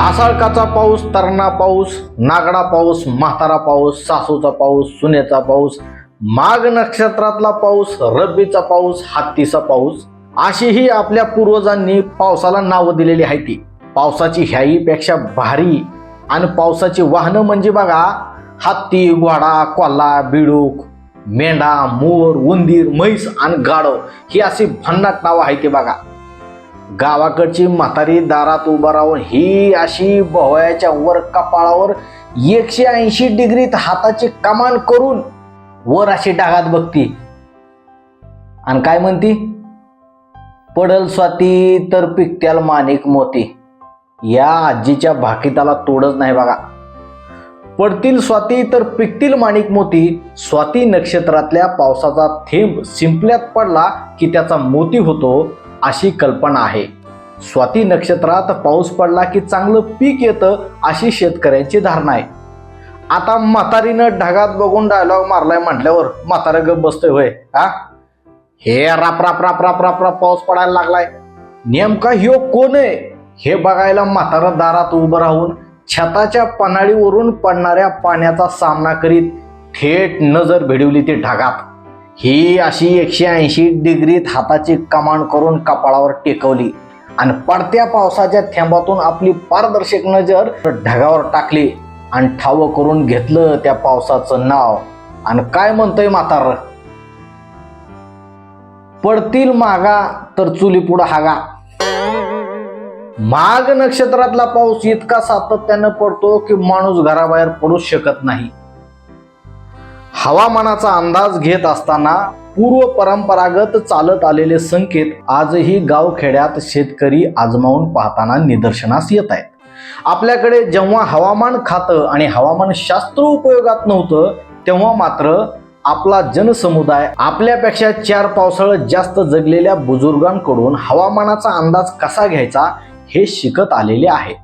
आसाळकाचा पाऊस तरणा पाऊस नागडा पाऊस म्हातारा पाऊस सासूचा पाऊस सुनेचा पाऊस माघ नक्षत्रातला पाऊस रब्बीचा पाऊस हत्तीचा पाऊस अशीही आपल्या पूर्वजांनी पावसाला नावं दिलेली आहे ती. पावसाची ह्याहीपेक्षा भारी आणि पावसाची वाहनं म्हणजे बघा हत्ती घोडा कोल्हा बिडूक मेंढा मोर उंदीर म्हैस आणि गाढव ही अशी भन्नाट नावं आहे ते बघा. गावाकडची म्हातारी दारात उभं राहून ही अशी भोवयाच्या वर कपाळावर एकशे ऐंशी डिग्रीत हाताची कमान करून वर अशी डागात बघती. आणि काय म्हणती? पडल स्वाती तर पिकत्याल माणिक मोती. या आजीच्या भाकीताला तोडच नाही बघा. पडतील स्वाती तर पिकतील माणिक मोती. स्वाती नक्षत्रातल्या पावसाचा थेंब शिंपल्यात पडला की त्याचा मोती होतो. अशी कल्पना आहे. स्वाती नक्षत्रात पाऊस पडला की चांगलं पीक येतं अशी शेतकऱ्यांची धारणा आहे. आता म्हातारीनं ढगात बघून डायलॉग मारलाय म्हटल्यावर म्हातारं गप बसतोय होय हा? हे राप राप राप राप राप राप पाऊस पडायला लागलाय. नेमका ह्यो कोण आहे? हे बघायला म्हातारा दारात उभं राहून छताच्या पन्हाळीवरून पडणाऱ्या पाण्याचा सामना करीत थेट नजर भिडवली ती ढगात. ही अशी एकशे ऐंशी डिग्रीत हाताची कमान करून कपाळावर टेकवली. आणि पडत्या पावसाच्या थेंबातून आपली पारदर्शक नजर ढगावर टाकली आणि ठाव करून घेतलं त्या पावसाचं नाव. आणि काय म्हणतोय म्हातार? पडतील मागा तर चुली पुढं हागा. माघ नक्षत्रातला पाऊस इतका सातत्यानं पडतो की माणूस घराबाहेर पडूच शकत नाही. हवामानाचा अंदाज घेत असताना पूर्व परंपरागत चालत आलेले संकेत आजही गावखेड्यात शेतकरी आजमावून पाहताना निदर्शनास येत आहेत. आपल्याकडे जेव्हा हवामान खातं आणि हवामान शास्त्र उपयोगात नव्हतं तेव्हा मात्र आपला जनसमुदाय आपल्यापेक्षा चार पावसाळ्यात जास्त जगलेल्या बुजुर्गांकडून हवामानाचा अंदाज कसा घ्यायचा हे शिकत आलेले आहेत.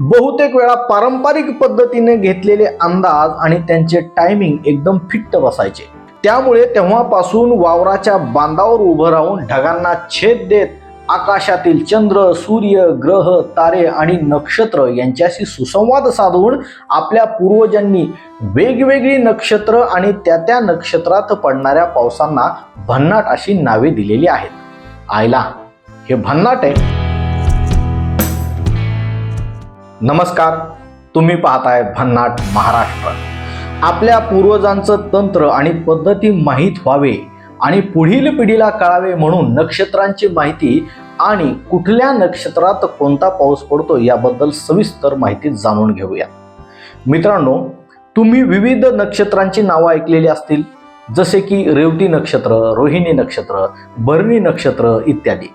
बहुतेक वेळा पारंपरिक पद्धतीने घेतलेले अंदाज आणि त्यांचे टायमिंग एकदम फिट्ट बसायचे. त्यामुळे तेव्हापासून वावराच्या बांधावर उभं राहून ढगांना छेद देत आकाशातील चंद्र सूर्य ग्रह तारे आणि नक्षत्र यांच्याशी सुसंवाद साधून आपल्या पूर्वजांनी वेगवेगळी नक्षत्र आणि त्या त्या नक्षत्रात पडणाऱ्या पावसांना भन्नाट अशी नावे दिलेली आहेत. आयला हे भन्नाट आहे. नमस्कार तुम्ही पाहताय भन्नाट महाराष्ट्र. आपल्या पूर्वजांचं तंत्र आणि पद्धती माहीत व्हावे आणि पुढील पिढीला कळावे म्हणून नक्षत्रांची माहिती आणि कुठल्या नक्षत्रात कोणता पाऊस पडतो याबद्दल सविस्तर माहिती जाणून घेऊया. मित्रांनो तुम्ही विविध नक्षत्रांची नावं ऐकलेली असतील जसे की रेवती नक्षत्र रोहिणी नक्षत्र भरणी नक्षत्र इत्यादी.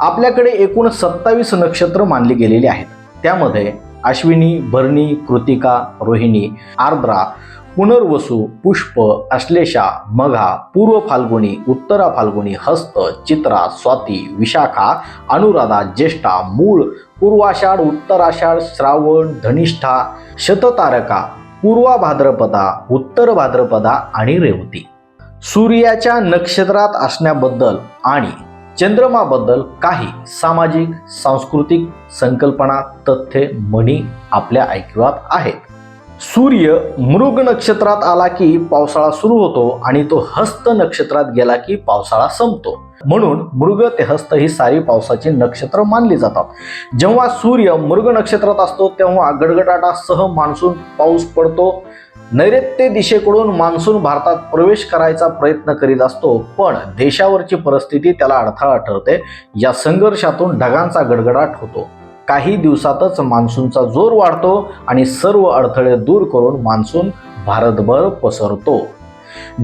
आपल्याकडे एकूण सत्तावीस नक्षत्र मानली गेलेली आहेत. त्यामध्ये अश्विनी भरणी कृतिका रोहिणी आर्द्रा पुनर्वसू पुष्प अश्लेषा मघा पूर्व फाल्गुनी उत्तरा फाल्गुनी हस्त चित्रा स्वाती विशाखा अनुराधा ज्येष्ठा मूळ पूर्वाषाढ उत्तराषाढ श्रावण धनिष्ठा शततारका पूर्वा भाद्रपदा उत्तर भाद्रपदा आणि रेवती. सूर्याच्या नक्षत्रात असण्याबद्दल आणि चंद्रमाबद्दल काही सामाजिक सांस्कृतिक संकल्पना तथ्ये म्हणी आपल्या ऐकिवात आहेत. सूर्य मृग नक्षत्रात आला की पावसाळा सुरू होतो आणि तो हस्त नक्षत्रात गेला की पावसाळा संपतो. म्हणून मृग ते हस्त ही सारी पावसाची नक्षत्र मानली जातात. जेव्हा सूर्य मृग नक्षत्रात असतो तेव्हा गडगडाटासह मान्सून पाऊस पडतो. नैऋत्य दिशेकडून मान्सून भारतात प्रवेश करायचा प्रयत्न करीत असतो पण देशावरची परिस्थिती त्याला अडथळा ठरते. या संघर्षातून ढगांचा गडगडाट होतो. काही दिवसातच मान्सूनचा जोर वाढतो आणि सर्व अडथळे दूर करून मान्सून भारतभर पसरतो.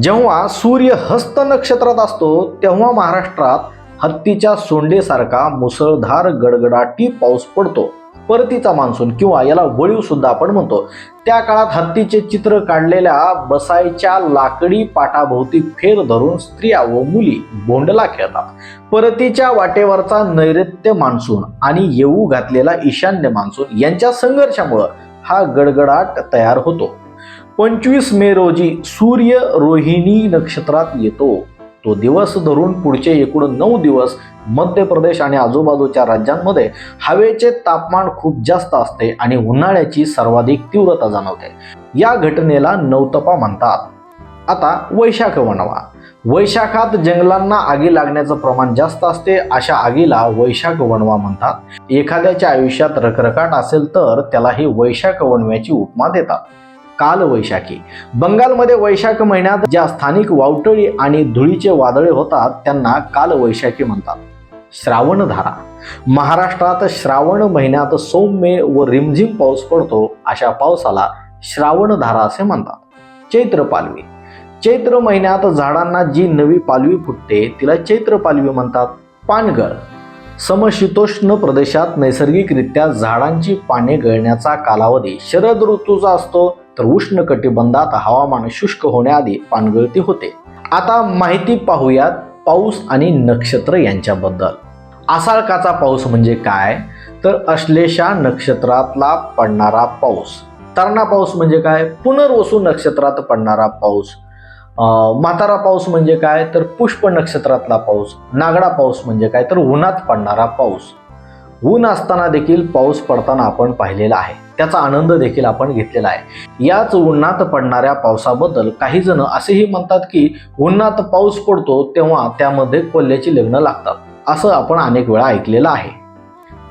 जेव्हा सूर्य हस्त नक्षत्रात असतो तेव्हा महाराष्ट्रात हत्तीच्या सोंडेसारखा मुसळधार गडगडाटी पाऊस पडतो. परतीचा मान्सून किंवा याला वळीव सुद्धा आपण म्हणतो. त्या काळात हत्तीचे चित्र काढलेल्या बसायच्या लाकडी पाटाभोवती फेर धरून स्त्रिया व मुली बोंडला खेळतात. परतीच्या वाटेवरचा नैऋत्य मान्सून आणि येऊ घातलेला ईशान्य मान्सून यांच्या संघर्षामुळं हा गडगडाट तयार होतो. पंचवीस मे रोजी सूर्य रोहिणी नक्षत्रात येतो. तो दिवस धरून पुढचे एकूण नऊ दिवस मध्य प्रदेश आणि आजूबाजूच्या राज्यांमध्ये हवेचे तापमान खूप जास्त असते आणि उन्हाळ्याची सर्वाधिक तीव्रता जाणवते. या घटनेला नवतपा म्हणतात. आता वैशाख वणवा. वैशाखात जंगलांना आगी लागण्याचं प्रमाण जास्त असते अशा आगीला वैशाख वणवा म्हणतात. एखाद्याच्या आयुष्यात रखरखाट असेल तर त्यालाही वैशाख वणव्याची उपमा देतात. काल वैशाखी. बंगालमध्ये वैशाख महिन्यात ज्या स्थानिक वावटळी आणि धुळीचे वादळे होतात त्यांना काल वैशाखी म्हणतात. श्रावणधारा. महाराष्ट्रात श्रावण महिन्यात सौम्य व रिमझिम पाऊस पडतो अशा पावसाला श्रावणधारा असे म्हणतात. चैत्र पालवी. चैत्र महिन्यात झाडांना जी नवी पालवी फुटते तिला चैत्र पालवी म्हणतात. पानगळ. समशीतोष्ण प्रदेशात नैसर्गिकरित्या झाडांची पाने गळण्याचा कालावधी शरद ऋतूचा असतो तर उष्ण कटिबंधात हवामान शुष्क होण्याआधी पानगळती होते. आता माहिती पाहूयात पाऊस आणि नक्षत्र यांच्याबद्दल. आसाळकाचा पाऊस म्हणजे काय? तर अश्लेषा नक्षत्रातला पडणारा पाऊस. तरणा पाऊस म्हणजे काय? पुनर्वसू नक्षत्रात पडणारा पाऊस. म्हातारा पाऊस म्हणजे काय? तर पुष्प नक्षत्रातला पाऊस. नागडा पाऊस म्हणजे काय? तर उन्हात पडणारा पाऊस. ऊन असताना देखील पाऊस पडताना आपण पाहिलेला आहे. त्याचा आनंद देखील आपण घेतलेला आहे. याच उन्हात पडणाऱ्या पावसाबद्दल काही जण असेही म्हणतात की उन्हात पाऊस पडतो तेव्हा त्यामध्ये कोल्ह्याची लग्न लागतात. असं आपण अनेक वेळा ऐकलेलं आहे.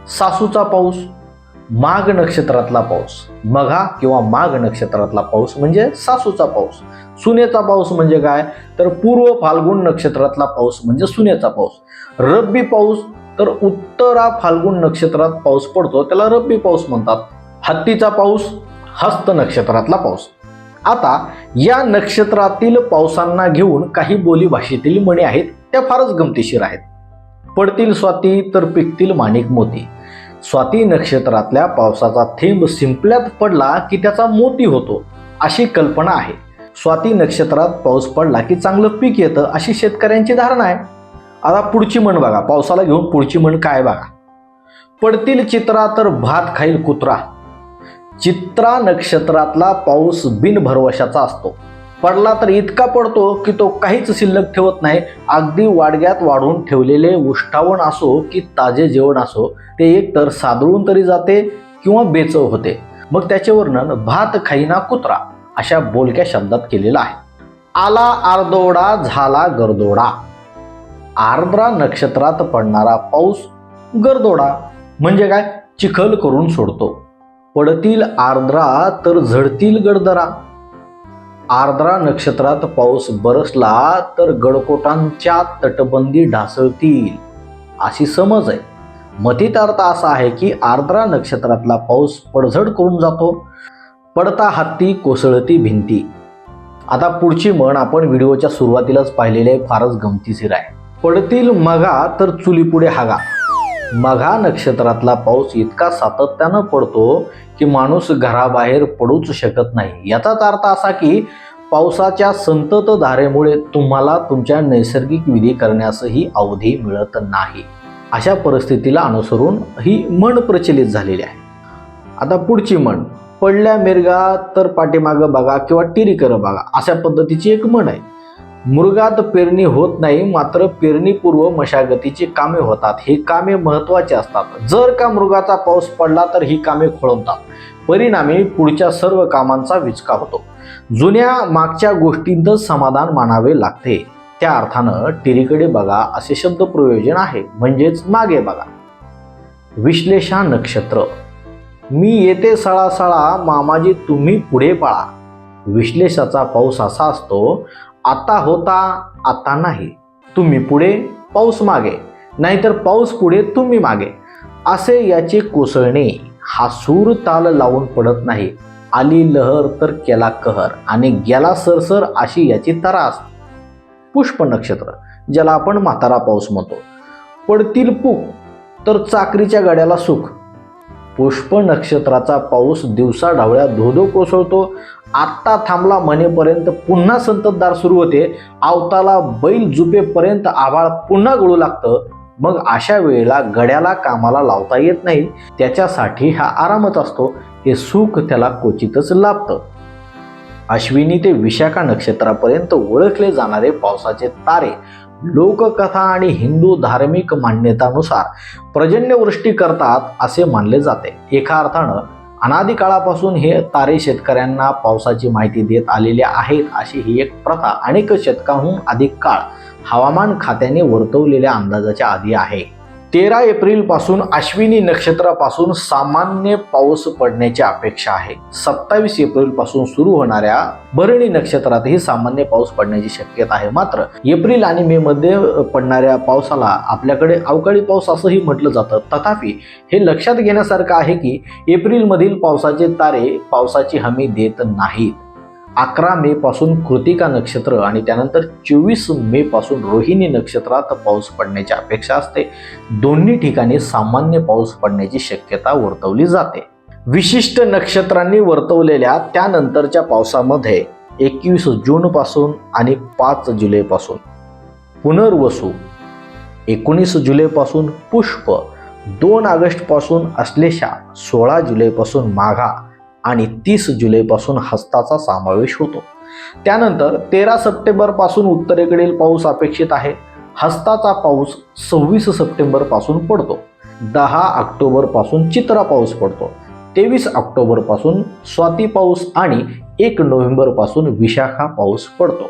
सासूचा पाऊस माघ नक्षत्रातला पाऊस मघा किंवा माघ नक्षत्रातला पाऊस म्हणजे सासूचा पाऊस. सुनेचा पाऊस म्हणजे काय? तर पूर्व फाल्गुन नक्षत्रातला पाऊस म्हणजे सुनेचा पाऊस. रब्बी पाऊस तर उत्तरा फाल्गुन नक्षत्रात पाऊस पडतो त्याला रब्बी पाऊस म्हणतात. हत्तीचा पाऊस हस्त नक्षत्रातला पाऊस. आता या नक्षत्रातील पावसांना घेऊन काही बोलीभाषेतील म्हणी आहेत त्या फारच गमतीशीर आहेत. पडतील स्वाती तर पिकतील माणिक मोती. स्वाती नक्षत्रातल्या पावसाचा थेंब शिंपल्यात पडला की त्याचा मोती होतो अशी कल्पना आहे. स्वाती नक्षत्रात पाऊस पडला की चांगलं पीक येतं अशी शेतकऱ्यांची धारणा आहे. आता पुढची म्हण बघा पावसाला घेऊन पुढची म्हण काय बघा. पडतील चित्रा तर भात खाईल कुत्रा. चित्रा नक्षत्रातला पाऊस बिनभरवशाचा असतो. पडला तर इतका पडतो की तो काहीच शिल्लक ठेवत नाही. अगदी वाडग्यात वाढून ठेवलेले उष्टावण असो की ताजे जेवण असो ते एकतर सादळून तरी जाते किंवा बेचव होते. मग त्याचे वर्णन भात खाईना कुत्रा अशा बोलक्या शब्दात केलेलं आहे. आला आर्दोडा झाला गरदोडा. आर्द्रा नक्षत्रात पडणारा पाऊस गरदोडा. म्हणजे काय? चिखल करून सोडतो. पडतील आर्द्रा तर झडतील गडदरा. आर्द्रा नक्षत्रात पाऊस बरसला तर गडकोटांच्या तटबंदी ढासळतील. अशी समज आहे. मतीत अर्थ असा आहे की आर्द्रा नक्षत्रातला पाऊस पडझड करून जातो. पडता हत्ती कोसळती भिंती. आता पुढची म्हण आपण व्हिडिओच्या सुरुवातीलाच पाहिलेली आहे. फारच गमतीशीर आहे. पडतील मगा तर चुलीपुढे हागा. मघा नक्षत्रातला पाऊस इतका सातत्यानं पडतो की माणूस घराबाहेर पडूच शकत नाही. याचाच अर्थ असा की पावसाच्या संतत धारेमुळे तुम्हाला तुमच्या नैसर्गिक विधी करण्यासही अवधी मिळत नाही. अशा परिस्थितीला अनुसरून ही म्हण प्रचलित झालेली आहे. आता पुढची म्हण पडल्या मिरगा तर पाठीमागं बघा किंवा टिरीकर बघा अशा पद्धतीची एक म्हण आहे. मृगात पेरणी होत नाही मात्र पेरणीपूर्व मशागतीची कामे होतात. ही कामे महत्वाची असतात. जर का मृगाचा पाऊस पडला तर ही कामे खोळवतात परिणामी पुढच्या सर्व कामांचा विचका होतो. जुन्या मागच्या गोष्टींतच समाधान मानावे लागते. त्या अर्थानं टिरीकडे बघा असे शब्द प्रयोजन आहे. म्हणजेच मागे बघा. विश्लेषा नक्षत्र. मी येते सळासळा मामाजी तुम्ही पुढे पळा. विश्लेषाचा पाऊस असा असतो आता होता आता नाही. तुम्ही पुढे पाऊस मागे. नाहीतर पाऊस पुढे तुम्ही मागे. असे याचे कोसळणे हा सूर ताल लावून पडत नाही. आली लहर तर केला कहर आणि गेला सरसर अशी याची तरास. पुष्प नक्षत्र ज्याला आपण म्हातारा पाऊस म्हणतो. पडतील पूक तर चाकरीच्या गड्याला सुख. पुष्प नक्षत्राचा पाऊस दिवसा ढावळ्या धोधो कोसळतो. आत्ता थांबला म्हणेपर्यंत पुन्हा संततधार सुरू होते. आवताला बैल जुपेपर्यंत आभाळ पुन्हा गळू लागतं. मग अशा वेळेला गड्याला कामाला लावता येत नाही. त्याच्यासाठी हा आरामच असतो. हे सुख त्याला क्वचितच लाभतं. अश्विनी ते विशाखा नक्षत्रापर्यंत ओळखले जाणारे पावसाचे तारे. लोककथा आणि हिंदू धार्मिक मान्यतानुसार पर्जन्यवृष्टी करतात असे मानले जाते. एका अर्थानं अनादी काळापासून हे तारे शेतकऱ्यांना पावसाची माहिती देत आलेले आहेत अशी ही एक प्रथा अनेक शतकाहून अधिक काळ हवामान खात्याने वर्तवलेल्या अंदाजाच्या आधी आहे. तेरा एप्रिलपासून अश्विनी नक्षत्रापासून सामान्य पाऊस पडण्याची अपेक्षा आहे. सत्तावीस एप्रिलपासून सुरू होणाऱ्या भरणी नक्षत्रातही सामान्य पाऊस पडण्याची शक्यता आहे. मात्र एप्रिल आणि मे मध्ये पडणाऱ्या पावसाला आपल्याकडे अवकाळी पाऊस असंही म्हटलं जातं. तथापि हे लक्षात घेण्यासारखं आहे की एप्रिलमधील पावसाचे तारे पावसाची हमी देत नाहीत. अकरा मे पासून कृतिका नक्षत्र आणि त्यानंतर चोवीस मे पासून रोहिणी नक्षत्रात पाऊस पडण्याची अपेक्षा असते. दोन्ही ठिकाणी सामान्य पाऊस पडण्याची शक्यता वर्तवली जाते. विशिष्ट नक्षत्रांनी वर्तवलेल्या त्यानंतरच्या पावसामध्ये एकवीस जून पासून आणि पाच जुलैपासून पुनर्वसू एकोणीस जुलैपासून पुष्प दोन ऑगस्टपासून असलेशा सोळा जुलैपासून माघा आणि तीस जुलैपासून हस्ताचा समावेश होतो. त्यानंतर तेरा सप्टेंबरपासून उत्तरेकडील पाऊस अपेक्षित आहे. हस्ताचा पाऊस सव्वीस सप्टेंबरपासून पडतो. दहा ऑक्टोबरपासून चित्रा पाऊस पडतो. तेवीस ऑक्टोबरपासून स्वाती पाऊस आणि एक नोव्हेंबरपासून विशाखा पाऊस पडतो.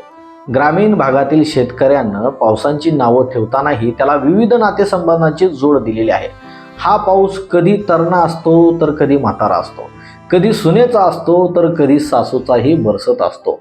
ग्रामीण भागातील शेतकऱ्यांना पावसांची नावं ठेवतानाही त्याला विविध नातेसंबंधांची जोड दिलेली आहे. हा पाऊस कधी तरणा असतो तर कधी म्हातारा असतो. कधी सुनेचा असतो तर कधी सासूचाही बरसत असतो.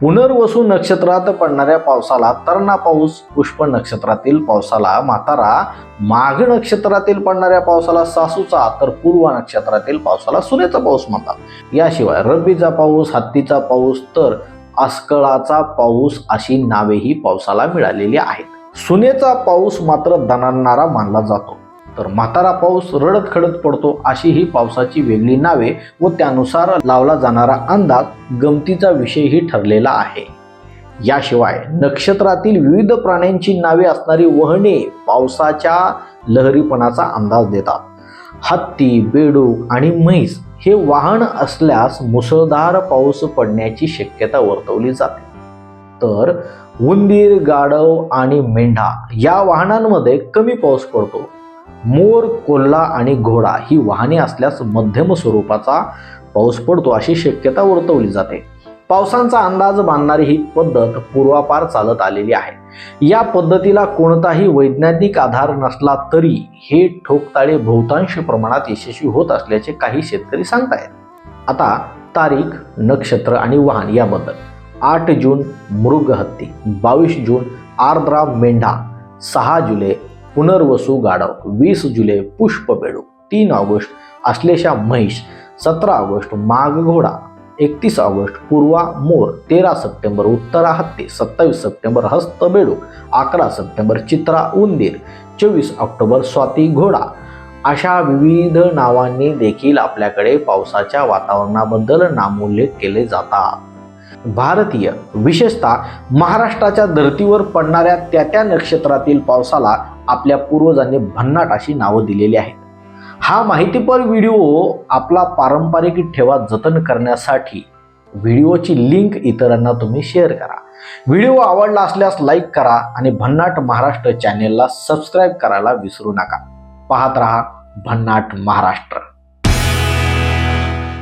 पुनर्वसू नक्षत्रात पडणाऱ्या पावसाला तरणा पाऊस पुष्प नक्षत्रातील पावसाला म्हातारा माघ नक्षत्रातील पडणाऱ्या पावसाला सासूचा तर पूर्व नक्षत्रातील पावसाला सुनेचा पाऊस म्हणतात. याशिवाय रब्बीचा पाऊस हत्तीचा पाऊस तर अस्कळाचा पाऊस अशी नावेही पावसाला मिळालेली आहेत. सुनेचा पाऊस मात्र दणाणणारा मानला जातो. तर म्हातारा पाऊस रडत खडत पडतो अशी ही पावसाची वेगळी नावे व त्यानुसार लावला जाणारा अंदाज गमतीचा विषयही ठरलेला आहे. याशिवाय नक्षत्रातील विविध प्राण्यांची नावे असणारी वहने पावसाच्या लहरीपणाचा अंदाज देतात. हत्ती बेडूक आणि म्हैस हे वाहन असल्यास मुसळधार पाऊस पडण्याची शक्यता वर्तवली जाते. तर उंदीर गाढव आणि मेंढा या वाहनांमध्ये कमी पाऊस पडतो. मोर कोल्हा आणि घोडा ही वाहने असल्यास मध्यम स्वरूपाचा पाऊस पडतो अशी शक्यता वर्तवली जाते. पावसांचा अंदाज बांधणारी ही पद्धत पूर्वापार चालत आलेली आहे. या पद्धतीला कोणताही वैज्ञानिक आधार नसला तरी हे ठोकताळे बहुतांश प्रमाणात यशस्वी होत असल्याचे काही शेतकरी सांगतायत. आता तारीख नक्षत्र आणि वाहन याबद्दल. आठ जून मृग हत्ती बावीस जून आर्द्रा मेंढा सहा जुलै पुनर्वसू गाढव वीस जुलै पुष्प बेडू तीन ऑगस्ट आश्लेषा म्हैस सतरा ऑगस्ट माघ घोडा एकतीस ऑगस्ट पूर्वा मोर तेरा सप्टेंबर उत्तरा हत्ती सत्तावीस सप्टेंबर हस्त बेडू अकरा सप्टेंबर चित्रा उंदीर चोवीस ऑक्टोबर स्वाती घोडा. अशा विविध नावांनी देखील आपल्याकडे पावसाच्या वातावरणाबद्दल नामोल्लेख केले जातात. भारतीय विशेषतः महाराष्ट्राच्या धर्तीवर पडणाऱ्या त्या त्या नक्षत्रातील पावसाला आपल्या पूर्वजांनी भन्नाट अशी नावं दिलेली आहेत. हा माहितीपर व्हिडिओ आपला पारंपरिक ठेवा जतन करण्यासाठी व्हिडिओची लिंक इतरांना तुम्ही शेअर करा. व्हिडिओ आवडला असल्यास लाईक करा आणि भन्नाट महाराष्ट्र चॅनेलला सबस्क्राईब करायला विसरू नका. पाहत रहा भन्नाट महाराष्ट्र.